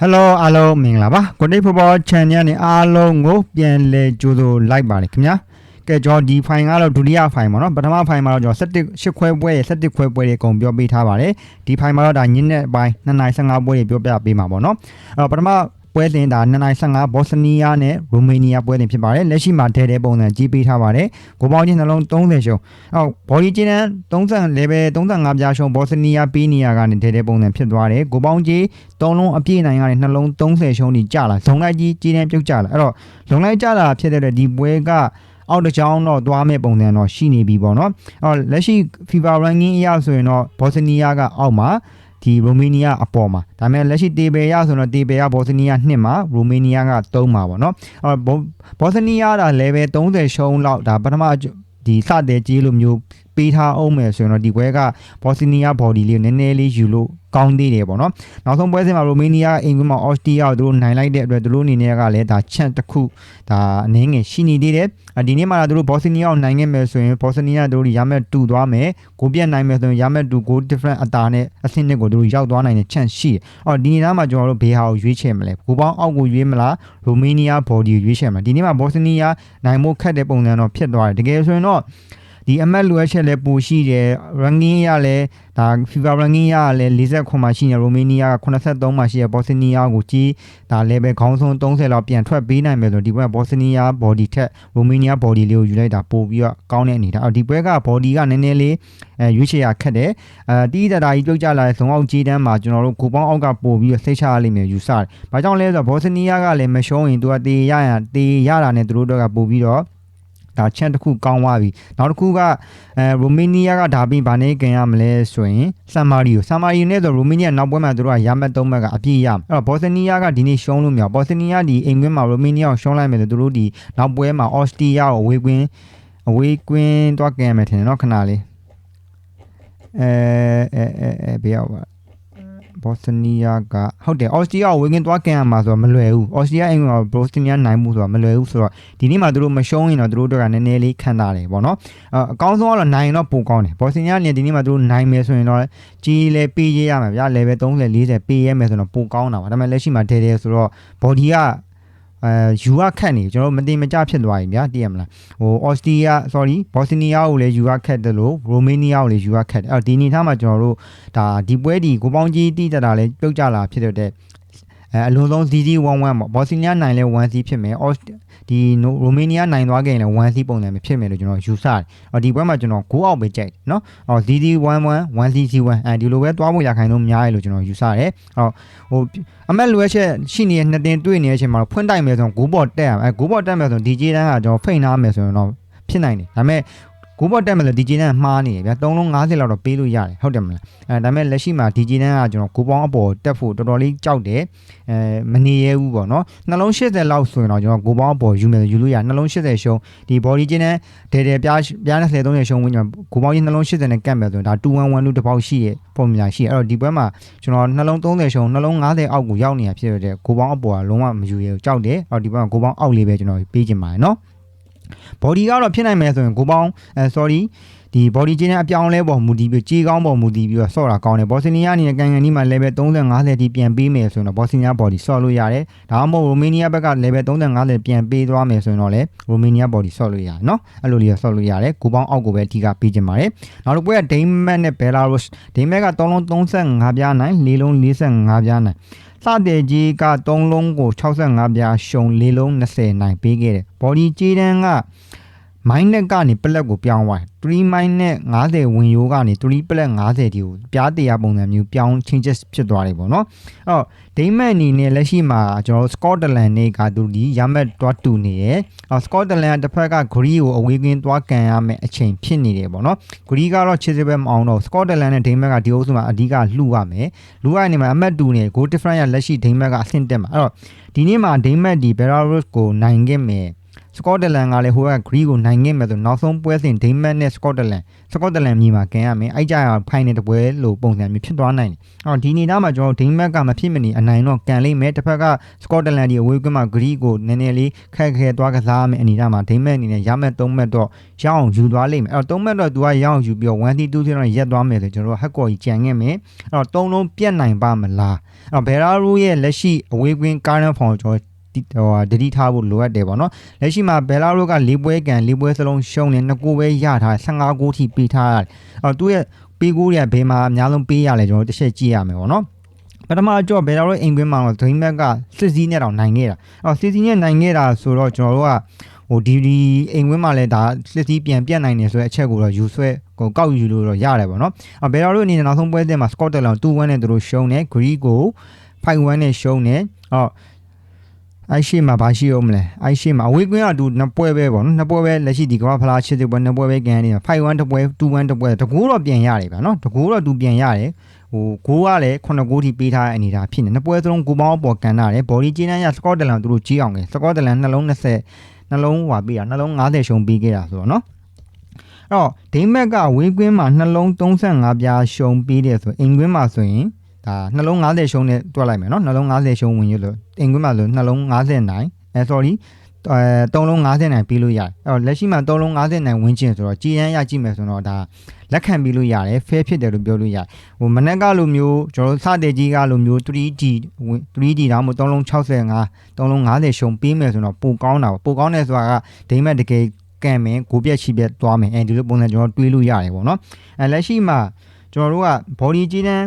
Hello အားလုံးမင်္ဂလာပါကိုတိတ်ဖော်ဖော် channel နဲ့အားလုံးကိုပြန်လဲကြိုးဆိုလိုက်ပါတယ်ခင်ဗျာကဲကျွန်တော်ဒီ file ကတော့ဒုတိယ file ပါเนาะပထမ file မှာတော့ကျွန်တော်17 8ခွဲပွဲရဲ့17ခွဲပွဲတွေအကုန်ပြောပေးထားပါတယ်ဒီ file မှာတော့ဒါညနေပိုင်း2နိုင်15ပွဲတွေပြောပြပေးမှာပေါ့เนาะအဲ့တော့ပထမ ပွဲစဉ်ဒါ2နိုင်15ဘော့စနီးယားနဲ့ရိုမေးနီးယားပွဲစဉ်ဖြစ်ပါတယ်လက်ရှိမှာဒဲဒဲပုံစံကြီးပေးထားပါတယ်ကိုပေါင်းချင်းနှလုံး30ရှုံးအော်ဘော်ဒီချင်းတန်း30 level 35ပြားရှုံးဘော့စနီးယားပေးနီယာကနေဒဲဒဲပုံစံဖြစ်သွားတယ်ကိုပေါင်းကြီး3လုံးအပြည့်နိုင်ကနေနှလုံး30ရှုံးနေကြလာဇုံလိုက်ကြီးကြီးတန်းပြုတ်ကြလာအဲ့တော့လုံလိုက်ကြလာဖြစ်တဲ့အတွက်ဒီပွဲကအောက်တစ်ချောင်းတော့သွားမဲ့ပုံစံတော့ရှိနေပြီပေါ့နော်အော်လက်ရှိ FIFA ranking အရဆိုရင်တော့ဘော့စနီးယားကအောက်မှာ ဒီရိုမေးနီးယားအပေါ်မှာဒါပေမဲ့လက်ရှိတေဘယ်ရဆိုတော့တေဘယ်ရဘော့စနီးယား2မှာရိုမေးနီးယားက3မှာပေါ့နော်အော်ဘော့စနီးယားဒါ level 30ရှုံးလောက်ဒါပထမဒီစတဲ့ကြီးလိုမျိုးပေးထားအောင်မယ်ဆိုရင်တော့ဒီဘွဲကဘော့စနီးယားဘော်ဒီလေးကိုနည်းနည်းလေးယူလို့ကောင်းသေးတယ်ပေါ့နော်နောက်ဆုံးပွဲစဉ်မှာရိုမေးနီးယားအိမ်ကွင်းမှာအော်စတီးယားကိုသူတို့နိုင်လိုက်တဲ့အတွက်သူတို့အနေနဲ့ကလည်းဒါချန်တစ်ခုဒါအနည်းငယ်ရှိနေသေးတယ်ဒီနေ့မှာသူတို့ဘော့စနီးယားကိုနိုင်ခဲ့မယ်ဆိုရင်ဘော့စနီးယားတို့ရမယ်တူသွားမယ်ကိုပြက်နိုင်မယ်ဆိုရင်ရမယ်တူကို different အတာနဲ့အဆင့်နှစ်ကိုသူတို့ရောက်သွားနိုင်တဲ့ chance ရှိတယ်အော်ဒီနေ့မှာကျွန်တော်တို့ဘေးဟာကိုရွေးချယ်မလဲကိုပေါင်းအောက်ကိုရွေးမလားရိုမေးနီးယားဘော်ဒီကိုရွေးချယ်မလားဒီနေ့မှာဘော့စနီးယားနိုင်ဖို့ခက်တဲ့ပုံစံတော့ဖြစ်သွားတယ်တကယ်ဆိုရင်တော့ ဒီအမတ်လိုအပ်ချက်လည်းပိုရှိတယ် ranking ရလည်းဒါ FIFA ranking ရလည်း49မှာရှိနေရိုမေးနီးယားက83မှာရှိရဘော့စနီးယားကိုကြီးဒါလည်းပဲခေါင်းဆုံး30လောက်ပြန်ထွက်ပေးနိုင်မယ်ဆိုဒီဘက်ကဘော့စနီးယား body ထက်ရိုမေးနီးယား body လေးကိုယူလိုက်တာပို့ပြီးတော့ကောင်းတဲ့အနေဒါအော်ဒီဘက်က body ကနည်းနည်းလေးအဲရွေးချယ်ရခက်တယ်အဲတီးတတာကြီးပြုတ်ကြလာတဲ့ဇုံအောက်ကြီးတန်းမှာကျွန်တော်တို့ကိုပေါင်းအောက်ကပို့ပြီးတော့စိတ်ချရလိမ့်မယ်ယူဆတယ်။ဘာကြောင့်လဲဆိုတော့ဘော့စနီးယားကလည်းမရှုံးရင်သူကတေးရရတေးရတာနဲ့သူတို့တော့ကပို့ပြီးတော့ ဒါချန်တစ်ခုကောင်းသွားပြီနောက်တစ်ခုကအဲရိုမေးနီးယားကဒါပြီးဗာနေကန်ရမလဲဆိုရင်ဆန်မာရီကိုဆန်မာရီနဲ့ဆိုရိုမေးနီးယားနောက်ပွဲမှာသူတို့ကရမတ်သုံးဘက်ကအပြည့်ရအဲ့တော့ဘော့စနီးယားကဒီနေ့ရှုံးလို့မရဘော့စနီးယားဒီအိမ်ကွင်းမှာရိုမေးနီးယားကိုရှုံးလိုက်မယ်ဆိုသူတို့ဒီနောက်ပွဲမှာအော်စတီးယားကိုဝေးကွင်းအဝေးကွင်းသွားကန်ရမယ်ထင်တယ်နော်ခဏလေးအဲအဲအဲအဲဘေးရောက်ပါ ဘော့စနီးယားကဟုတ်တယ်အော်စတီးယားကိုဝေးကွင်းသွားကန်ရမှာဆိုတော့မလွယ်ဘူးအော်စတီးယားအိမ်ကွင်းကဘော့စနီးယားနိုင်မှုဆိုတော့မလွယ်ဘူးဆိုတော့ဒီနေ့မှာသူတို့မရှုံးရင်တော့သူတို့တို့ကနည်းနည်းလေးခံတာတယ်ပေါ့နော်အကောင်းဆုံးကတော့နိုင်တော့ပိုကောင်းတယ်ဘော့စနီးယားနေဒီနေ့မှာသူတို့နိုင်မယ်ဆိုရင်တော့ကြီးလဲပေးရရမှာဗျာ level 30 40ပေးရမယ်ဆိုတော့ပိုကောင်းတာပါဒါပေမဲ့လက်ရှိမှာဒဲဒဲဆိုတော့ body က အဲယူရခတ်နေကျွန်တော်မတင်မကြဖြစ်သွားပြီဗျာသိရမလားဟိုအော်စတီးယား sorry ဘော့စနီးယားကိုလည်းယူရခတ်တယ်လို့ရိုမေးနီးယားကိုလည်းယူရခတ်တယ်အဲ့ဒီအနေထားမှာကျွန်တော်တို့ဒါဒီပွဲဒီကိုပေါင်းကြီးတိတတာလည်းပြုတ်ကြလာဖြစ်တဲ့ အဲအလုံးစုံ ZZ11 ပေါ့ဘော့စနီးယားနိုင်လဲ 1C ဖြစ်မယ်အော်ဒီရိုမေးနီးယားနိုင်သွားခဲ့ရင်လည်း 1C ပုံစံမျိုးဖြစ်မယ်လို့ကျွန်တော်ယူဆတယ်။အော်ဒီပွဲမှာကျွန်တော်9အောက်ပဲကြိုက်တယ်နော်။အော် ZZ11 1CC1 အဲဒီလိုပဲသွားဖို့ရခိုင်လို့များရလို့ကျွန်တော်ယူဆတယ်။အော်ဟိုအမက်လွယ်ချက်ရှိနေတဲ့နှစ်တင်တွေ့နေတဲ့အချိန်မှာဖွင့်တိုက်မယ်ဆိုရင်9ဘော့တက်ရမယ်။အဲ9ဘော့တက်မယ်ဆိုရင် DJ တန်းကကျွန်တော်ဖိတ်နာမယ်ဆိုရင်တော့ဖြစ်နိုင်တယ်။ဒါပေမဲ့ ကိုဘော့တက်မယ်လို့ DJ တန်းမှားနေတယ်ဗျာ3လုံး50လောက်တော့ပေးလို့ရတယ်ဟုတ်တယ်မလားအဲဒါပေမဲ့လက်ရှိမှာ DJ တန်းကကျွန်တော်ကိုပေါင်းအပေါ်တက်ဖို့တော်တော်လေးကြောက်တယ်အဲမနေရဘူးပေါ့နော်နှလုံး80လောက်ဆိုရင်တော့ကျွန်တော်ကိုပေါင်းအပေါ်ယူမယ်ယူလို့ရနှလုံး80ရှုံးဒီ body ကျင်းနဲ့ဒဲဒဲပြားပြားနဲ့30 30ရှုံးဝင်ကျွန်တော်ကိုပေါင်းကြီးနှလုံး80နဲ့ကတ်မယ်ဆိုရင်ဒါ211လို့တစ်ပေါက်ရှိရဲ့ပုံမြာရှိအဲ့တော့ဒီဘက်မှာကျွန်တော်နှလုံး30ရှုံးနှလုံး50အောက်ကိုရောက်နေတာဖြစ်တဲ့ကိုပေါင်းအပေါ်ကလုံးဝမယူရဘူးကြောက်တယ်အဲ့တော့ဒီဘက်ကကိုပေါင်းအောက်လေးပဲကျွန်တော်ပေးချင်ပါတယ်နော် body ကတော့ဖြစ်နိုင်မယ်ဆိုရင်ကိုပေါင်းအဲ sorry ဒီ body ချင်းနဲ့အပြောင်းလဲပေါ်မူတည်ပြီးကြေးကောင်းပေါ်မူတည်ပြီးတော့ဆော့တာကောင်းတယ်ဘော့စနီးယားအနေနဲ့ကန်ကန်ဒီမှာ level 30 50တိပြန်ပေးမယ်ဆိုရင်တော့ဘော့စနီးယား body ဆော့လို့ရတယ်ဒါမှမဟုတ်ရိုမေးနီးယားဘက်က level 30 50ပြန်ပေးသွားမယ်ဆိုရင်တော့လေရိုမေးနီးယား body ဆော့လို့ရတယ်เนาะအဲ့လိုလေးဆော့လို့ရတယ်ကိုပေါင်းအောက်ကိုပဲအဓိကပေးခြင်းပါတယ်နောက်တစ်ပွဲကဒိန်းမတ်နဲ့ဘယ်လာရုစ်ဒိန်းမတ်က3လုံး35ပြားနိုင်4လုံး45ပြားနိုင် စတဲ့ကြီးက3လုံးကို65ပြားရှုံ4လုံး20နိုင်ပေးခဲ့တယ် body ကြီးတန်းက မိုင်းနဲ့ကနေပလက်ကိုပြောင်းသွားတယ်3မိုင်းနဲ့50ဝင်ရိုးကနေ3ပလက်50တီကိုပြားတရားပုံစံမျိုးပြောင်း changes ဖြစ်သွားတယ်ပေါ့နော်အဲ့တော့ဒိမန်အနေနဲ့လက်ရှိမှာကျွန်တော်စကော့တလန်နေကသူဒီရမက်တွားတူနေတယ်အော်စကော့တလန်တစ်ဖက်ကဂရီကိုအဝေးကင်းတွားကန်ရမယ်အချိန်ဖြစ်နေတယ်ပေါ့နော်ဂရီကတော့ချစ်စစ်ပဲမအောင်တော့စကော့တလန်နဲ့ဒိမန်ကဒီအုပ်စုမှာအဓိကလှူရမယ်လှူရနေမှာအမတ်တူနေ goal difference ရလက်ရှိဒိမန်ကအဆင့်တက်မှာအဲ့တော့ဒီနေ့မှာဒိမတ်ဒီဘယ်လာရုစ်ကိုနိုင်ခဲ့မယ် စကော့တလန်ကလည်းဟိုကဂရီကိုနိုင်ခဲ့မယ်ဆိုနောက်ဆုံးပွဲစဉ်ဒိန်းမတ်နဲ့စကော့တလန်စကော့တလန်မြေမှာကန်ရမယ်အဲ့ကြရဖိုင်နယ်တပွဲလို့ပုံစံမျိုးဖြစ်သွားနိုင်တယ်အော်ဒီနေသားမှာကျွန်တော်ဒိန်းမတ်ကမဖြစ်မနေအနိုင်တော့ကန်လိမ့်မယ်တစ်ဖက်ကစကော့တလန်ဒီအဝေးကွင်းမှာဂရီကိုနည်းနည်းလေးခက်ခဲသွားကစားမယ်အနေနဲ့မှာဒိန်းမတ်အနေနဲ့ရမဲ့3မှတ်တော့ရအောင်ယူသွားလိမ့်မယ်အဲ့တော့3မှတ်တော့သူကရအောင်ယူပြီးတော့1 2 2 3တော့ရက်သွားမယ်ဆိုကျွန်တော်တို့ဟက်ကော်ကြီးကြံခဲ့မယ်အဲ့တော့3လုံးပြတ်နိုင်ပါမလားအဲ့တော့ဘယ်ရာရူရဲ့လက်ရှိအဝေးကွင်းကားရန်ဖောင်ကျွန်တော်ဒီ ဟိုဒတိထားဖို့လိုအပ်တယ်ပေါ့နော်လက်ရှိမှာဘယ်လာရိုက၄ပွဲကန်၄ပွဲစလုံးရှုံးနေနှစ်ကိုပဲရထား15ဂိုးထိပေးထားရတယ်အော်သူရဲ့ပေးကိုးတွေကဘယ်မှာအများဆုံးပေးရလဲကျွန်တော်တစ်ချက်ကြည့်ရမယ်ပေါ့နော်ပထမအကြော့ဘယ်လာရိုအိမ်ကွင်းမှာတော့ဒိမက်ကစစ်စည်းနဲ့တောင်နိုင်ခဲ့တာအော်စစ်စည်းနဲ့နိုင်ခဲ့တာဆိုတော့ကျွန်တော်တို့ကဟိုဒီဒီအိမ်ကွင်းမှာလည်းဒါစစ်စည်းပြန်ပြတ်နိုင်တယ်ဆိုတဲ့အချက်ကိုတော့ယူဆွဲကိုကောက်ယူလို့တော့ရတယ်ပေါ့နော်အော်ဘယ်လာရိုအနေနဲ့နောက်ဆုံးပွဲစဉ်မှာစကော့တလန်2-1နဲ့သူတို့ရှုံးတယ်ဂရီကို5-1နဲ့ရှုံးတယ်အော် အဲ့ရှိမှာဘာရှိအောင်မလဲအဲ့ရှိမှာအဝေးကွင်းကတူနှစ်ပွဲပဲပေါ့နော်နှစ်ပွဲပဲလက်ရှိဒီကမ္ဘာဖလားချစ်တဲ့ပွဲနှစ်ပွဲပဲကန်နေတာ5-1တစ်ပွဲ2-1တစ်ပွဲတကူတော့ပြန်ရတယ်ဗျာနော်တကူတော့သူပြန်ရတယ်ဟိုဂိုးကလည်း9ဂိုးထိပေးထားတဲ့အနေဒါဖြစ်နေနှစ်ပွဲစလုံးဂိုးပေါင်းအပေါ်ကန်ရတယ်ဘော်ဒီဂျင်းနန်ရစကော့တလန်သူတို့ကြီးအောင်လေစကော့တလန်နှလုံး20နှလုံးဟွာပေးတာနှလုံး90ရှုံပေးခဲ့တာဆိုတော့နော်အဲ့တော့ဒိမက်ကဝေးကွင်းမှာနှလုံး35ပြားရှုံပေးတယ်ဆိုအင်ကွင်းမှာဆိုရင် ဒါနှလုံး90ရှုံးနဲ့တွက်လိုက်မယ်နော်နှလုံး90ရှုံးဝင်ရလို့အင်ကွင်းမှာဆိုနှလုံး90နိုင်အဲ sorry အဲ3လုံး50နိုင်ပြီးလို့ရတယ်အဲ့တော့လက်ရှိမှာ3လုံး50နိုင်ဝင်းကျင်ဆိုတော့ကြည်ရန်ရကြည့်မယ်ဆိုတော့ဒါလက်ခံပြီးလို့ရတယ် fair ဖြစ်တယ်လို့ပြောလို့ရတယ်ဟိုမနက်ကလိုမျိုးကျွန်တော်စတဲ့ကြီးကလိုမျိုး 3D 3D တောင်မို့3လုံး65 3လုံး50ရှုံပေးမယ်ဆိုတော့ပိုကောင်းတာပေါ့ပိုကောင်းတယ်ဆိုတာကဒိမက်တကယ်ကံမယ်ကိုပြက်ချီပြက်သွားမယ်အဲဒီလိုပုံစံကျွန်တော်တွေးလို့ရတယ်ပေါ့နော်အဲလက်ရှိမှာကျွန်တော်တို့က body ကြီးတန်း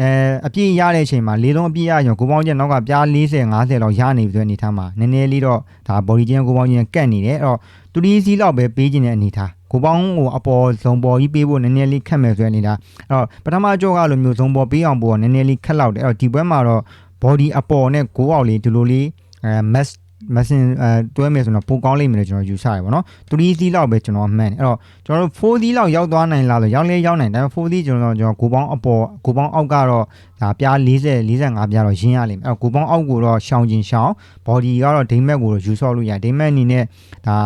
အဲအပြည့်ရတဲ့အချိန်မှာလေးလုံးအပြည့်ရရင်ကိုပေါင်းချက်နောက်ကပြား40 50လောက်ရနေပြီဆိုတဲ့အနေထားမှာနည်းနည်းလေးတော့ဒါ body ချင်းကိုပေါင်းချင်းကတ်နေတယ်အဲ့တော့တူဒီစီလောက်ပဲပေးခြင်းတဲ့အနေထားကိုပေါင်းကိုအပေါ်ဇုံပေါ်ကြီးပေးဖို့နည်းနည်းလေးခက်မယ်ဆိုတဲ့အနေထားအဲ့တော့ပထမကြောကလိုမျိုးဇုံပေါ်ပေးအောင်ပို့တော့နည်းနည်းလေးခက်လောက်တယ်အဲ့တော့ဒီဘက်မှာတော့ body အပေါ်နဲ့ကိုအောက်လေးဒီလိုလေးအဲ mass မစင်အဲတွဲမယ်ဆိုတော့ပိုကောင်းလိမ့်မယ်လို့ကျွန်တော်ယူဆရပါတော့။3 C လောက်ပဲကျွန်တော်မှန်တယ်။အဲ့တော့ကျွန်တော်တို့4 C လောက်ရောက်သွားနိုင်လားလို့ရောက်လဲရောက်နိုင်တယ်။ဒါပေမဲ့4 C ကျွန်တော်ကျွန်တော်ကိုပေါင်းအပေါ်ကိုပေါင်းအောက်ကတော့ဒါပြား40 45ပြားတော့ရင်းရလိမ့်မယ်။အဲ့တော့ကိုပေါင်းအောက်ကိုတော့ရှောင်းချင်းရှောင်း body ကတော့ဒိမက်ကိုတော့ယူဆော့လို့ရတယ်။ဒိမက်အနေနဲ့ဒါ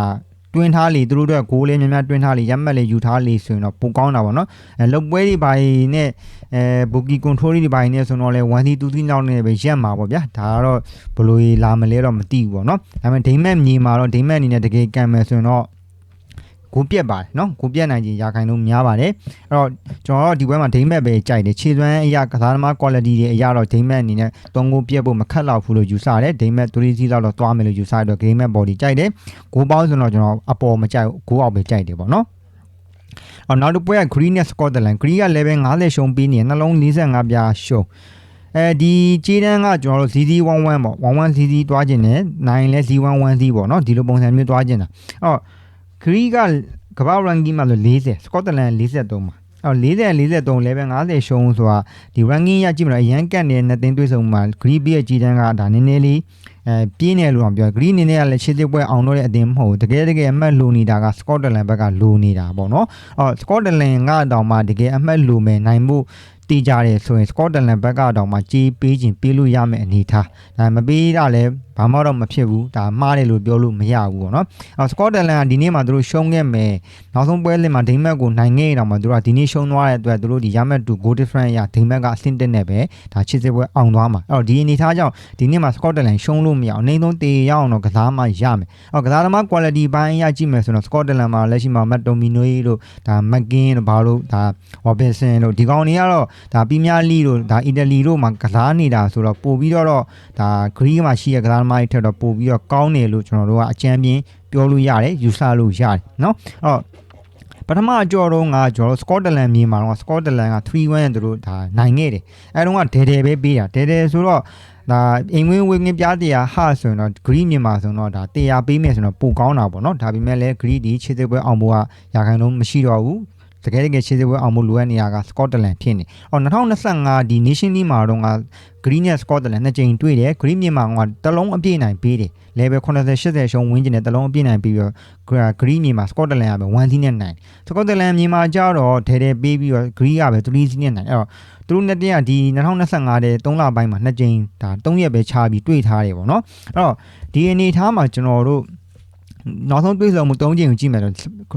တွင်းထားလေသူတို့တို့ကဂိုးလေးများများတွင်းထားလေရက်မက်လေးယူထားလေဆိုရင်တော့ပိုကောင်းတာပေါ့နော်အဲလုတ်ပွဲတွေပိုင်းနဲ့အဲဘူကီကွန်ထရိုးတွေပိုင်းနဲ့ဆိုတော့လေ1 2 3 3လောက်နဲ့ပဲရက်မှာပေါ့ဗျာဒါကတော့ဘလို့လာမလဲတော့မသိဘူးပေါ့နော်ဒါပေမဲ့ဒိမက်မြေမှာတော့ဒိမက်အနေနဲ့တကယ်ကံမယ်ဆိုရင်တော့ ကိုပြက်ပါတယ်နော်ကိုပြက်နိုင်ခြင်းရာခိုင်နှုန်းများပါတယ်အဲ့တော့ကျွန်တော်တို့ဒီဘက်မှာဒိမက်ပဲကြိုက်တယ်ခြေစွမ်းအရာကစားသမား quality တွေအရာတော့ဒိမက်အနေနဲ့သုံးကိုပြက်ဖို့မခက်တော့ဘူးလို့ယူဆတယ်ဒိမက်3စီးလောက်တော့သွားမယ်လို့ယူဆရတော့ game body ကြိုက်တယ်ကိုပေါင်းဆိုတော့ကျွန်တော်အပေါ်မကြိုက်ကိုအောက်ပဲကြိုက်တယ်ပေါ့နော်အော်နောက်တစ်ပွဲက Green နဲ့ Scotland Green က level 50ရှုံးပြီးနေနှလုံး45ပြားရှုံးအဲဒီခြေတန်းကကျွန်တော်တို့ ZZ11 ပေါ့11 ZZ တွားခြင်းနဲ့9လဲ Z11 Z ပေါ့နော်ဒီလိုပုံစံမျိုးတွားခြင်းတာအော် Green ကကမ္ဘာ ranking မှာဆို40 Scotland 43မှာအော်40 43 level 50ရှုံးဆိုတာဒီ ranking ရကြည့်မလားအရန်ကတ်နေတဲ့နှစ်သိန်းတွေ့ဆုံမှာ Green ရဲ့ခြေတန်းကဒါနည်းနည်းလေးအဲပြင်းတယ်လို့အောင်ပြော green အနေနဲ့ကလည်းခြေစစ်ပွဲအောင်တော့တဲ့အတင်းမဟုတ်ဘူးတကယ်တကယ်အမှတ်လိုနေတာက Scotland ဘက်ကလိုနေတာပေါ့နော်အော် Scotland ကတောင်မှတကယ်အမှတ်လိုမယ်နိုင်မှုတည်ကြတယ်ဆိုရင် Scotland ဘက်ကတောင်မှကြီးပေးခြင်းပေးလို့ရမယ်အနေထားဒါမပေးတာလည်း ဘာမှတော့မဖြစ်ဘူးဒါမှားတယ်လို့ပြောလို့မရဘူးပေါ့နော်အော် Scotland ကဒီနေ့မှသူတို့ရှုံးခဲ့မယ်နောက်ဆုံးပွဲလင်မှာဒိမတ်ကိုနိုင်ခဲ့တော့မှသူတို့ကဒီနေ့ရှုံးသွားတဲ့အတွက်သူတို့ဒီရမတ်တူ goal difference ရဒိမတ်ကအဆင့်တက်နေပဲဒါချစ်စစ်ပွဲအောင်သွားမှာအဲ့တော့ဒီအနေထားကြောင့်ဒီနေ့မှာ Scotland ရှုံးလို့မရအောင်အနည်းဆုံးတေရအောင်တော့ကစားမှရမယ်အော်ကစားသမား quality ပိုင်းအရကြည့်မယ်ဆိုတော့ Scotland မှာလက်ရှိမှာ Matt Dominoi တို့ဒါ McGinn တို့ဘာလို့ဒါ Robinson တို့ဒီကောင်တွေကတော့ဒါပီးမြားလီတို့ဒါအီတလီတို့မှာကစားနေတာဆိုတော့ပို့ပြီးတော့ဒါ Greek မှာရှိတဲ့ကစားသမားတွေထက်တော့ပို့ပြီးတော့ကောင်းတယ်လို့ကျွန်တော်တို့ကအကြံပြင်းပြောလို့ရတယ်ယူဆလို့ရတယ်เนาะအဲ့တော့ပထမအကြော်တော့ကကျွန်တော်စကော့တလန်မြေမှာတော့စကော့တလန်က3-1နဲ့သူတို့ဒါနိုင်ခဲ့တယ်အဲတုန်းကဒဲဒဲပဲပေးတာဒဲဒဲဆိုတော့ဒါအိမ်ဝင်းဝင်းပြားတရားဟဆိုရင်တော့ green မြန်မာဆိုတော့ဒါတရားပေးမယ်ဆိုတော့ပိုကောင်းတာပေါ့နော်ဒါပေမဲ့လည်း green ဒီခြေစစ်ပွဲအောင်ဖို့ကရာခိုင်နှုန်းမရှိတော့ဘူး တကယ်တကယ်ခြေစစ်ပွဲအောင်ဖို့လိုအပ်နေရကစကော့တလန်ဖြစ်နေ။အော်2025ဒီ Nation League မှာတော့က Green နဲ့ Scotland နှစ်ကြိမ်တွေ့တယ် Green မြန်မာကတလုံးအပြည့်နိုင်ပေးတယ် level 80 80ရှုံးဝင်းကျင်တဲ့တလုံးအပြည့်နိုင်ပြီးတော့ Green မြန်မာ Scotland ကပဲ1စီးနဲ့နိုင် Scotland မြန်မာကြတော့ထဲထဲပေးပြီးတော့ Green ကပဲ3စီးနဲ့နိုင်အဲ့တော့သူတို့နှစ်တည်းကဒီ2025တဲ့3လပိုင်းမှာနှစ်ကြိမ်ဒါ3ရက်ပဲခြားပြီးတွေ့ထားတယ်ပေါ့နော်အဲ့တော့ဒီအနေထားမှာကျွန်တော်တို့ နောက်ဆုံးတွေ့ဆုံမှု၃ချိန်ကိုကြည့်မယ်ဆို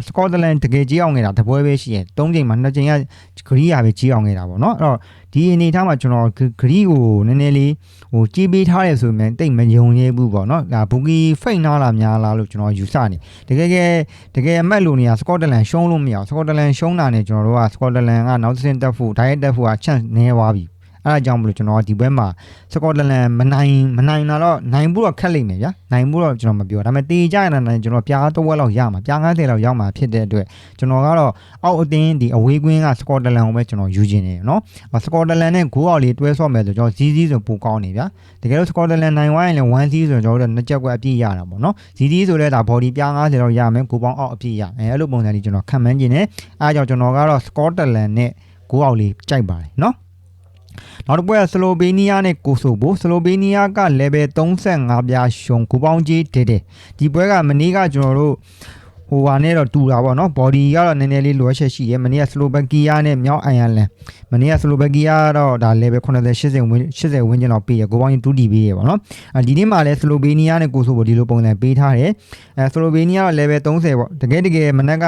စကော့တလန်တကယ်ကြီးအောင်နေတာတပွဲပဲရှိရဲ့၃ချိန်မှာ၂ချိန်ကဂရီးယာပဲကြီးအောင်နေတာပေါ့နော်အဲ့တော့ဒီအနေအထားမှာကျွန်တော်ဂရီးကိုနည်းနည်းလေးဟိုကြီးပေးထားရဲဆိုရင်တိတ်မယုံရဲဘူးပေါ့နော်ဒါဘူကီဖိတ်နာလာများလားလို့ကျွန်တော်ယူဆနေတကယ်ကယ်တကယ်အမတ်လို့နေရစကော့တလန်ရှုံးလို့မရအောင်စကော့တလန်ရှုံးတာနဲ့ကျွန်တော်တို့ကစကော့တလန်ကနောက်တစ်ဆင့်တက်ဖို့ဒိုင်ရက်တက်ဖို့က chance နည်းသွားပြီ အဲ့ဒါကြောင့်မလို့ကျွန်တော်ဒီပွဲမှာစကော့တလန်မနိုင်မနိုင်တော့နိုင်ဖို့တော့ခက်လိမ့်မယ်ဗျာနိုင်ဖို့တော့ကျွန်တော်မပြောဒါပေမဲ့တေကြရတဲ့နိုင်ကျွန်တော်ပြားတစ်ဝက်လောက်ရမှာပြား90လောက်ရောက်မှာဖြစ်တဲ့အတွက်ကျွန်တော်ကတော့အောက်အတင်းဒီအဝေးကွင်းကစကော့တလန်ကိုပဲကျွန်တော်ယူခြင်းနေနော်စကော့တလန်နဲ့ဂိုးအောင်လေးတွဲဆော့မယ်ဆိုကျွန်တော်ဇီးဇီးဆိုပိုကောင်းနေဗျာတကယ်လို့စကော့တလန်နိုင်ဝိုင်းရင်လည်း1ဇီးဆိုကျွန်တော်တို့နှစ်ချက်ကွက်အပြည့်ရတာပေါ့နော်ဇီးဇီးဆိုလည်းဒါ body ပြား90လောက်ရမယ်ဂိုးပေါင်းအောက်အပြည့်ရအဲအဲ့လိုပုံစံလေးကျွန်တော်ခံမှန်းခြင်းနေအားကြောင့်ကျွန်တော်ကတော့စကော့တလန်နဲ့ဂိုးအောင်လေးကြိုက်ပါတယ်နော် နောက်တစ်ပွဲကဆလိုဘေးနီးယားနဲ့ကိုဆိုဘိုဆလိုဘေးနီးယားက level 35ပြားရှုံကူပေါင်းကြီးတေးတယ်ဒီပွဲကမနေ့ကကျွန်တော်တို့ဟိုဟာနဲ့တော့တူတာပေါ့နော် body ကတော့နည်းနည်းလေးလိုအပ်ချက်ရှိတယ်မနေ့ကဆလိုဘက်ကီးယားနဲ့မြောက်အိုင်ယာလန်မနေ့ကဆလိုဘက်ကီးယားကတော့ဒါ level 80 80ဝန်း80ဝန်းကျင်လောက်ပေးရကိုပေါင်းကြီး2တီပေးရပေါ့နော်အဲဒီနေ့မှာလည်းဆလိုဘေးနီးယားနဲ့ကိုဆိုဘိုဒီလိုပုံစံပေးထားတယ်အဲဆလိုဘေးနီးယားက level 30ပေါ့တကယ်တကယ်မနက်က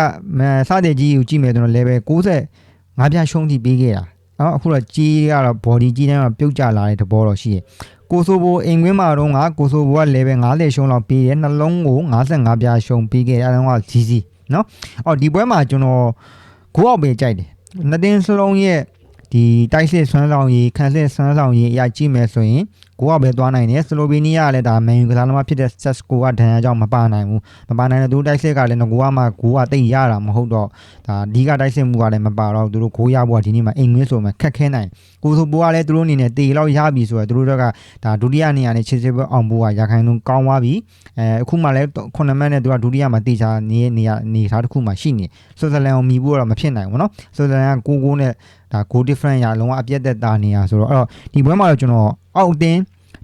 စတဲ့ကြီးကိုကြည့်မယ်ဆိုတော့ level 90ငါးပြရှုံးတီပေးခဲ့တာ နော်အခုတော့ကြီးကတော့ body ကြီးတိုင်းကပြုတ်ကျလာတဲ့သဘောတော့ရှိရကိုဆိုဘိုအိမ်ကွင်းမှာတော့ကကိုဆိုဘိုက level 50ရှုံးလောက်ပေးတယ်နှလုံးကို55ပြားရှုံးပေးခဲ့တယ်အဲတော့ကဇီဇီနော်အော်ဒီပွဲမှာကျွန်တော်ကိုအောင်ပဲကြိုက်တယ်နှစ်တင်းစလုံးရဲ့ဒီတိုက်စစ်ဆွမ်းဆောင်ရေးခန်းစစ်ဆွမ်းဆောင်ရေးအရာကြည့်မယ်ဆိုရင်ကိုကပဲသွားနိုင်တယ်စလိုဗီးနီးယားကလည်းဒါမန်ယူကစားသမားဖြစ်တဲ့ဆက်စကိုကဒဏ်ရာကြောင့်မပါနိုင်ဘူးမပါနိုင်တဲ့သူတိုက်စစ်ကလည်းငကိုကမှကိုကတိတ်ရတာမဟုတ်တော့ဒါဒီကတိုက်စစ်မှုကလည်းမပါတော့သူတို့ကိုရဖို့ကဒီနေ့မှာအိမ်ငွေးဆိုမှခက်ခဲနိုင်ကိုဆိုပိုးကလည်းသူတို့အနေနဲ့တေလောက်ရပြီဆိုတော့သူတို့ကဒါဒုတိယနေရာနဲ့ချစ်စစ်ပွဲအောင်ဖို့ကရခိုင်လုံးကောင်းသွားပြီအဲအခုမှလည်းခုနှစ်မှတ်နဲ့သူကဒုတိယမှာတေချာနေနေရနေထားတစ်ခုမှရှိနေဆွစ်ဇာလန်ကိုမြည်ဖို့တော့မဖြစ်နိုင်ဘူးเนาะဆွစ်ဇာလန်ကကိုကိုနဲ့ဒါ goal different ရလုံးဝအပြတ်သက်တာနေရဆိုတော့အဲ့တော့ဒီပွဲမှာတော့ကျွန်တော် အောက်တင်း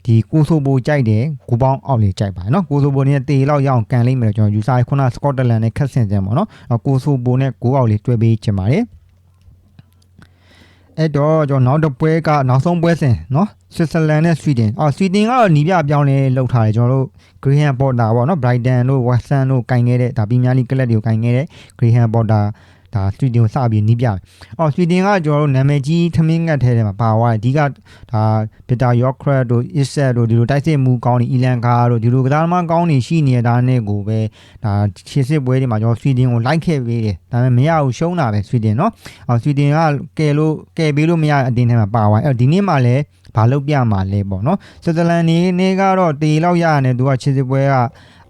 ဒီကိုဆိုဘိုကြိုက်တယ်ဂူပေါင်းအောက်လေကြိုက်ပါတယ်နော်ကိုဆိုဘိုနဲ့တေလောက်ရအောင်ကန်လိုက်မယ်ကျွန်တော်ယူဆခုနစကော့တလန်နဲ့ခက်ဆင်ခြင်းပေါ့နော်ကိုဆိုဘိုနဲ့ဂူအောက်လေတွဲပေးခြင်းပါတယ်အဲ့တော့ကျွန်တော်နောက်တစ်ပွဲကနောက်ဆုံးပွဲစဉ်နော်ဆွစ်ဇာလန်နဲ့ဆွီဒင်အော်ဆွီဒင်ကတော့နီးပြပြောင်းလဲလောက်ထားတယ်ကျွန်တော်တို့ Graham Potter ပေါ့နော် Brighton တို့ Watson တို့ကင်ခဲ့တဲ့ဒါပီးများလိကလပ်တွေကိုကင်ခဲ့တဲ့ Graham Potter ဒါဆွီဒင်ကိုစပြီးနီးပြမယ်။အော်ဆွီဒင်ကကျွန်တော်တို့နာမည်ကြီးထမင်းငတ်ထဲထဲမှာပါသွားတယ်။ဒီကဒါဗစ်တာယော့ခရက်တို့အစ်ဆက်တို့ဒီလိုတိုက်စစ်မှုကောင်းနေအီလန်ကာတို့ဒီလိုကစားသမားကောင်းနေရှိနေတာနဲ့ကိုပဲဒါခြေစစ်ပွဲတွေမှာကျွန်တော်ဆွီဒင်ကိုလိုက်ခဲ့ပေးတယ်။ဒါပေမဲ့မရဘူးရှုံးတာပဲဆွီဒင်နော်။အော်ဆွီဒင်ကကယ်လို့ကယ်ပေးလို့မရအတင်းထဲမှာပါသွားတယ်။အဲ့ဒီနေ့မှလည်းဘာလုပ်ပြမှာလဲပေါ့နော်။ဆွစ်ဇာလန်နေနေကတော့တေလောက်ရရတယ်သူကခြေစစ်ပွဲက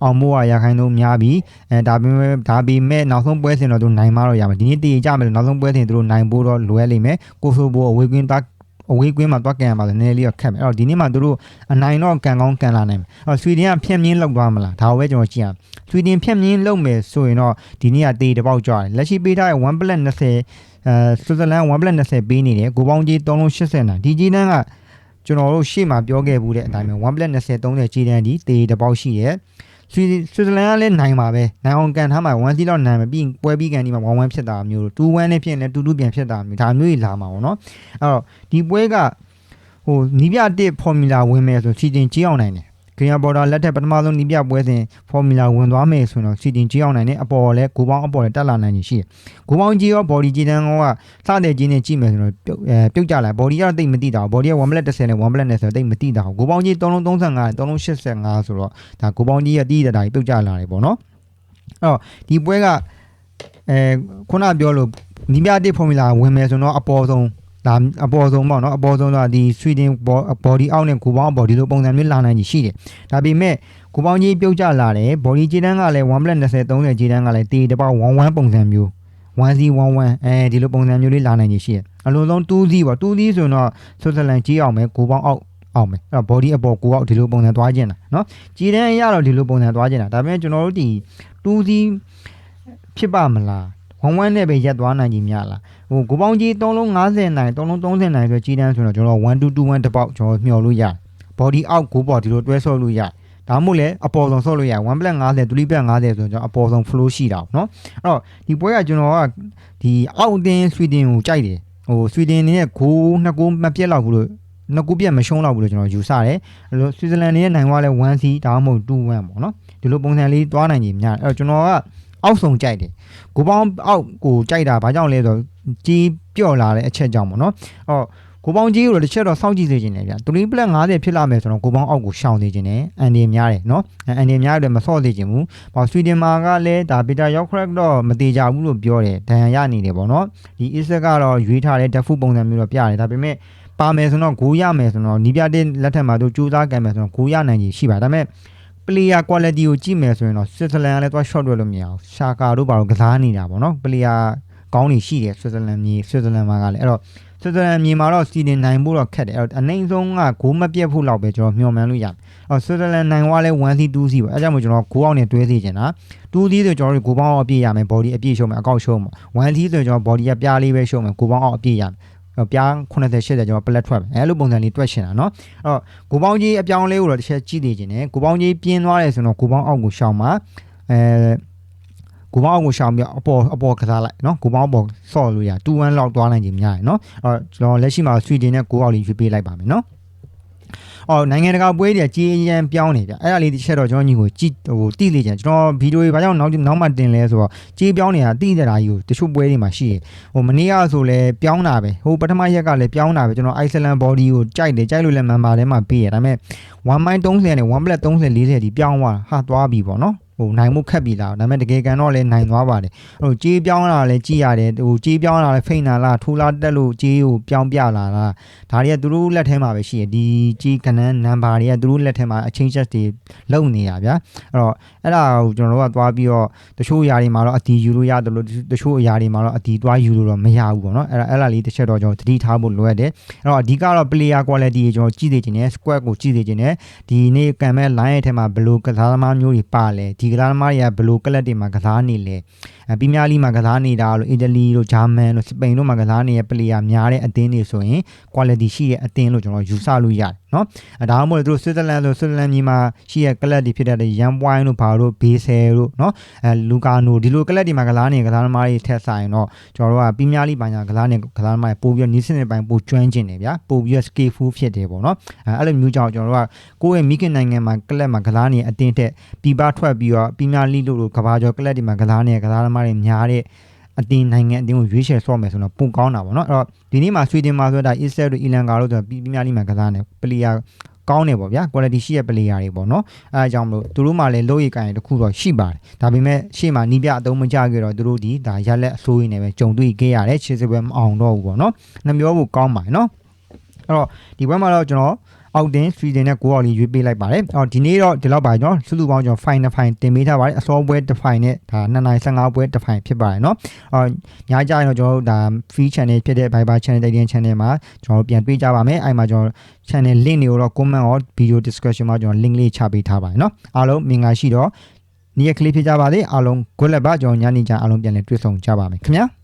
အောင်မို့ရရခိုင်တို့များပြီအဲဒါပေမဲ့ဒါပေမဲ့နောက်ဆုံးပွဲစဉ်တော့သူနိုင်မတော့ရမယ်ဒီနေ့တည်ကြမယ်လို့နောက်ဆုံးပွဲစဉ်သူတို့နိုင်ဖို့တော့လွယ်လိမ့်မယ်ကိုဆိုဘိုအဝေးကွင်းသားအဝေးကွင်းမှာတွက်ကန်ရပါလေနည်းနည်းလေးတော့ခက်မယ်အဲ့တော့ဒီနေ့မှသူတို့အနိုင်တော့ကန်ကောင်းကန်လာနိုင်မယ်အဲ့တော့ဆွီဒင်ကဖြတ်မြင်းလောက်သွားမလားဒါပဲကျွန်တော်ကြည့်ရဆွီဒင်ဖြတ်မြင်းလောက်မယ်ဆိုရင်တော့ဒီနေ့ကတေးတစ်ပေါက်ကြွတယ်လက်ရှိပေးထားတဲ့1 plus 20အဲဆွစ်ဇာလန်1 plus 20ပေးနေတယ်ကိုပေါင်းကြီး380နိုင်ဒီကြီးတန်းကကျွန်တော်တို့ရှေ့မှာပြောခဲ့ဘူးတဲ့အတိုင်းပဲ1 plus 20 30ကြီးတန်းဒီတေးတစ်ပေါက်ရှိတယ် ဆွီဆွစ်ဇာလန်ကလည်းနိုင်ပါပဲနိုင်အောင်ကန်ထားမှာ1စီလောက်နိုင်မှာပြီးပွဲပြီးကန်ဒီမှာ1-1ဖြစ်တာမျိုး2 1နဲ့ဖြစ်ရင်လည်း2 2ပြန်ဖြစ်တာမျိုးဒါမျိုးကြီးလာမှာပေါ့နော်အဲ့တော့ဒီပွဲကဟိုနီးပြတစ်ဖော်မူလာဝင်မယ်ဆိုစီတင်ကြီးအောင်နိုင်တယ် ဂရီယာဘော်ဒါလက်ထက်ပထမဆုံးနီးပြပွဲစဉ်ဖော်မူလာဝင်သွားမယ်ဆိုရင်တော့စီတင်ကြီးအောင်နိုင်တယ်အပေါ်လည်းဂိုးပေါင်းအပေါ်လည်းတက်လာနိုင်ခြင်းရှိတယ်ဂိုးပေါင်းကြီးရောဘော်ဒီကြီးတန်းကစတဲ့ကြီးနဲ့ကြည့်မယ်ဆိုတော့ပြုတ်အဲပြုတ်ကြလာဘော်ဒီကတော့တိတ်မတိတာဘော်ဒီက1 minute 30နဲ့1 minute နဲ့ဆိုတော့တိတ်မတိတာဂိုးပေါင်းကြီး335 385ဆိုတော့ဒါဂိုးပေါင်းကြီးရဲ့တီးတဲ့တာကြီးပြုတ်ကြလာတယ်ပေါ့နော်အဲ့တော့ဒီပွဲကအဲခုနပြောလို့နီးပြတစ်ဖော်မူလာဝင်မယ်ဆိုတော့အပေါ်ဆုံး ဒါအပေါ်ဆုံးပေါ့နော်အပေါ်ဆုံးကဒီ Sweden body out နဲ့ကိုပေါင်း body လိုပုံစံမျိုးလာနိုင်ကြီးရှိတယ်ဒါပေမဲ့ကိုပေါင်းကြီးပြုတ်ကျလာတယ် body ခြေတန်းကလည်း1 plus 20 30ခြေတန်းကလည်းတေတပေါက်11ပုံစံမျိုး1 0 1 1အဲဒီလိုပုံစံမျိုးလေးလာနိုင်ကြီးရှိတယ်အလုံးဆုံး2 0ပေါ့2 0ဆိုတော့ဆွစ်ဇာလန်ကြီးအောင်မယ်ကိုပေါင်းအောက်အောင်မယ်အဲ့တော့ body အပေါ်ကိုအောက်ဒီလိုပုံစံသွားခြင်းတာเนาะကြည်တန်းရတော့ဒီလိုပုံစံသွားခြင်းတာဒါပေမဲ့ကျွန်တော်တို့ဒီ2 0ဖြစ်ပါမလားဝမ်ဝမ်နဲ့ပဲရက်သွားနိုင်ကြီးများလား ဟိုကိုပေါင်းကြီး3လုံး90နိုင်3လုံး30နိုင်ဆိုကြီးတန်းဆိုတော့ကျွန်တော်1221တပေါက်ကျွန်တော်မျှော်လို့ရ body out ကိုပေါ်ဒီလိုတွဲဆော့လို့ရဒါမှမဟုတ်လည်းအပေါ်ဆုံးဆော့လို့ရ1 black 50 3 black 50ဆိုတော့ကျွန်တော်အပေါ်ဆုံး flow ရှိတာပေါ့နော်အဲ့တော့ဒီပွဲကကျွန်တော်ကဒီအောက်အတင်း Sweden ကိုကြိုက်တယ်ဟို Sweden နေနဲ့ဂိုးနှစ်ဂိုးမပြတ်လောက်ဘူးလို့နှစ်ခုပြက်မရှုံးတော့ဘူးလို့ကျွန်တော်ယူဆတယ်အဲ့လိုဆွစ်ဇာလန်ရဲ့နိုင်ွားလဲ 1C ဒါမှမဟုတ် 2-1 ပေါ့နော်ဒီလိုပုံစံလေးသွားနိုင်ကြီးများအဲ့တော့ကျွန်တော်က အောက်ဆုံးကြိုက်တယ်ကိုပေါင်းအောက်ကိုကြိုက်တာဘာကြောင့်လဲဆိုတော့ကြီးပြော့လာတဲ့အချက်ကြောင့်ပေါ့နော်အော်ကိုပေါင်းကြီးကိုတော့တစ်ချက်တော့စောင့်ကြည့်စေချင်တယ်ဗျ3 plus 50ဖြစ်လာမယ်ဆိုတော့ကိုပေါင်းအောက်ကိုရှောင်စေချင်တယ်အန်ဒီများတယ်နော်အန်ဒီများတယ်မဆော့စေချင်ဘူးပေါ့ဆွီဒင်မှာကလည်းဒါပီတာယောက်ခရက်တော့မသေးကြဘူးလို့ပြောတယ်ဒဏ်ရာရနေတယ်ပေါ့နော်ဒီ is ကတော့ရွေးထားတဲ့ default ပုံစံမျိုးတော့ပြတယ်ဒါပေမဲ့ပါမယ်ဆိုတော့ဂိုးရမယ်ဆိုတော့နီးပြတဲ့လက်ထက်မှာတို့ကြိုးစားကြမယ်ဆိုတော့ဂိုးရနိုင်ကြီးရှိပါဒါပေမဲ့ player quality ကိုကြည့်မယ်ဆိုရင်တော့ Switzerland ကလည်းသွား shot တွေ့လို့မရဘူးရှာကာတို့ဘာလို့ကစားနေတာပေါ့နော် player ကောင်းနေရှိတယ် Switzerland မြေ Switzerland မှာကလည်းအဲ့တော့ Switzerland မြေမှာတော့စီတင်နိုင်ဖို့တော့ခက်တယ်အဲ့တော့အနိုင်ဆုံးကဂိုးမပြတ်ဖို့လောက်ပဲကျွန်တော်မျှော်မှန်းလို့ရတယ်အဲ့တော့ Switzerland နိုင်သွားလဲ1 C 2 C ပေါ့အဲ့ကြောင့်မို့ကျွန်တော်ဂိုးအောင်နဲ့တွဲစီချင်တာ2 C ဆိုကျွန်တော်တို့ဂိုးပေါင်းအောင်အပြည့်ရမယ် body အပြည့်ရှုံးမယ်အကောက်ရှုံးမယ်1 C ဆိုကျွန်တော် body ကပြားလေးပဲရှုံးမယ်ဂိုးပေါင်းအောင်အပြည့်ရမယ် ပြား80 80ကျွန်တော်ပလက်ထွက်မယ်အဲ့လိုပုံစံလေးတွက်ရှင်တာနော်အဲ့တော့ဂူပေါင်းကြီးအပြောင်းလေးကိုတော့တစ်ချက်ကြည့်နေခြင်းနဲ့ဂူပေါင်းကြီးပြင်းသွားတယ်ဆိုတော့ဂူပေါင်းအောက်ကိုရှောင်မှာအဲဂူပေါင်းအောင်ကိုရှောင်ပြီးအပေါ်အပေါ်ကစားလိုက်နော်ဂူပေါင်းပေါ်ဆော့လို့ရ2-1လောက်သွားနိုင်ခြင်းများတယ်နော်အဲ့တော့ကျွန်တော်လက်ရှိမှာ Sweden နဲ့6အောက်လေးရွေးပေးလိုက်ပါမယ်နော် အော်နိုင်ငံတကာပွဲတွေကြီးရန်ပြောင်းနေကြအဲ့ဒါလေးတစ်ချက်တော့ကျွန်တော်ညီကိုကြည့်ဟိုတိလေကြကျွန်တော်ဗီဒီယိုတွေဘာကြောင့်နောက်နောက်မှတင်လဲဆိုတော့ကြီးပြောင်းနေတာတိတဲ့တာကြီးကိုတချို့ပွဲတွေမှာရှိတယ်ဟိုမနေ့ကဆိုလဲပြောင်းတာပဲဟိုပထမရက်ကလည်းပြောင်းတာပဲကျွန်တော် Iceland body ကိုကြိုက်တယ်ကြိုက်လို့လည်း member ထဲမှာပေးရဒါပေမဲ့1 mile 30နဲ့1 black 30 40ဒီပြောင်းသွားဟာသွားပြီပေါ့နော် ဟိုနိုင်မှုခက်ပြီလားဒါပေမဲ့တကယ်ကန်တော့လည်းနိုင်သွားပါတယ်ဟိုကြေးပြောင်းလာလည်းကြည်ရတယ်ဟိုကြေးပြောင်းလာလည်းဖိတ်နာလားထိုးလားတက်လို့ကြေးကိုပြောင်းပြလာလားဒါတွေကသူတို့လက်ထဲမှာပဲရှိရဒီကြေးကနန်းနံပါတ်တွေကသူတို့လက်ထဲမှာအချင်းချက်တွေလုံနေတာဗျာအဲ့တော့အဲ့ဒါကိုကျွန်တော်တို့ကသွားပြီးတော့တချို့ຢာတွေမှာတော့အတီယူလို့ရတယ်လို့တချို့ຢာတွေမှာတော့အတီသွားယူလို့တော့မရဘူးပေါ့နော်အဲ့ဒါအဲ့ဒါလေးတစ်ချက်တော့ကျွန်တော်သတိထားဖို့လိုအပ်တယ်အဲ့တော့အဓိကတော့ player quality ကိုကျွန်တော်ကြည့်နေခြင်းနဲ့ squad ကိုကြည့်နေခြင်းနဲ့ဒီနေ့ကံမဲ့ line ရဲ့ထဲမှာဘယ်လိုကစားသမားမျိုးတွေပါလဲဒီကစားသမားတွေကဘယ်လိုကလပ်တွေမှာကစားနေလဲအပီးများလီမှာကစားနေတာလို့အီတလီတို့ဂျာမန်တို့စပိန်တို့မှာကစားနေတဲ့ player များတဲ့အသင်းတွေဆိုရင် quality ရှိတဲ့အသင်းလို့ကျွန်တော်ယူဆလို့ရတယ်နော်အဲဒါမှမဟုတ်သူတို့ Switzerland ဆို Switzerland မြေမှာရှိတဲ့ကလပ်တွေဖြစ်တဲ့ Young Point တို့ဘာတို့ Basel တို့နော်အဲလူကာနိုဒီလိုကလပ်တွေမှာကစားနေတဲ့ကစားသမားတွေထက်ဆိုင်တော့ကျွန်တော်တို့ကပီးများလီပိုင်းကကစားနေကစားသမားတွေပို့ပြီးတော့နီးစနစ်ပိုင်းပို့ကျွမ်းကျင်တယ်ဗျာပို့ပြီးတော့ skillful ဖြစ်တယ်ပေါ့နော်အဲအဲ့လိုမျိုးကြောင့်ကျွန်တော်တို့ကကိုယ့်ရဲ့မိခင်နိုင်ငံမှာကလပ်မှာကစားနေတဲ့အသင်းတက်ပြပထွက်ပြီးတော့ပီးများလီလို့ကဘာကျော်ကလပ်တွေမှာကစားနေတဲ့ကစားသမားတွေများတဲ့ အတင်းနိုင်ငံအတင်းကိုရွေးချယ်ဆော့မယ်ဆိုတော့ပုံကောင်းတာပေါ့နော်အဲ့တော့ဒီနေ့မှာဆွေတင်မှာဆိုတာ Israel တို့ Ilanka တို့ဆိုပြီးပြများလေးမှာကစားနေ player ကောင်းနေပေါ့ဗျာ quality ရှိတဲ့ player တွေပေါ့နော်အဲအကြောင်းမလို့သူတို့မှလည်းလို့ရကန်ရတခုတော့ရှိပါတယ်ဒါပေမဲ့ရှေ့မှာနီးပြအသုံးမကျခဲ့တော့သူတို့ဒီဒါရက်လက်အစိုးရနေပဲကြုံတွေ့ခဲ့ရတယ်ခြေစပွဲမအောင်တော့ဘူးပေါ့နော်နှမျောဖို့ကောင်းပါတယ်နော်အဲ့တော့ဒီဘက်မှာတော့ကျွန်တော် အောက်တင်ဆွီဒင်နဲ့ကိုအော်လီရွေးပေးလိုက်ပါတယ်။အော်ဒီနေ့တော့ဒီလောက်ပါကျွန်တော်စုစုပေါင်းကျွန်တော် fine တစ် fine တင်ပေးထားပါတယ်။အစောပွဲတစ် fine နဲ့ဒါ2နိုင်15ပွဲတစ် fine ဖြစ်ပါတယ်နော်။အော်ညကြရင်တော့ကျွန်တော်တို့ဒါ free channel ဖြစ်တဲ့ Viber channel တဲ့ channel မှာကျွန်တော်တို့ပြန်တွေ့ကြပါမယ်။အဲ့မှာကျွန်တော် channel link တွေကိုတော့ comment ရော video description မှာကျွန်တော် link လေးချပေးထားပါတယ်နော်။အားလုံးမင်္ဂလာရှိတော့နေ့ကလေးဖြစ်ကြပါစေ။အားလုံး good luck ပါကျွန်တော်ညနေကျအားလုံးပြန်လည်တွေ့ဆုံကြပါမယ်ခင်ဗျာ။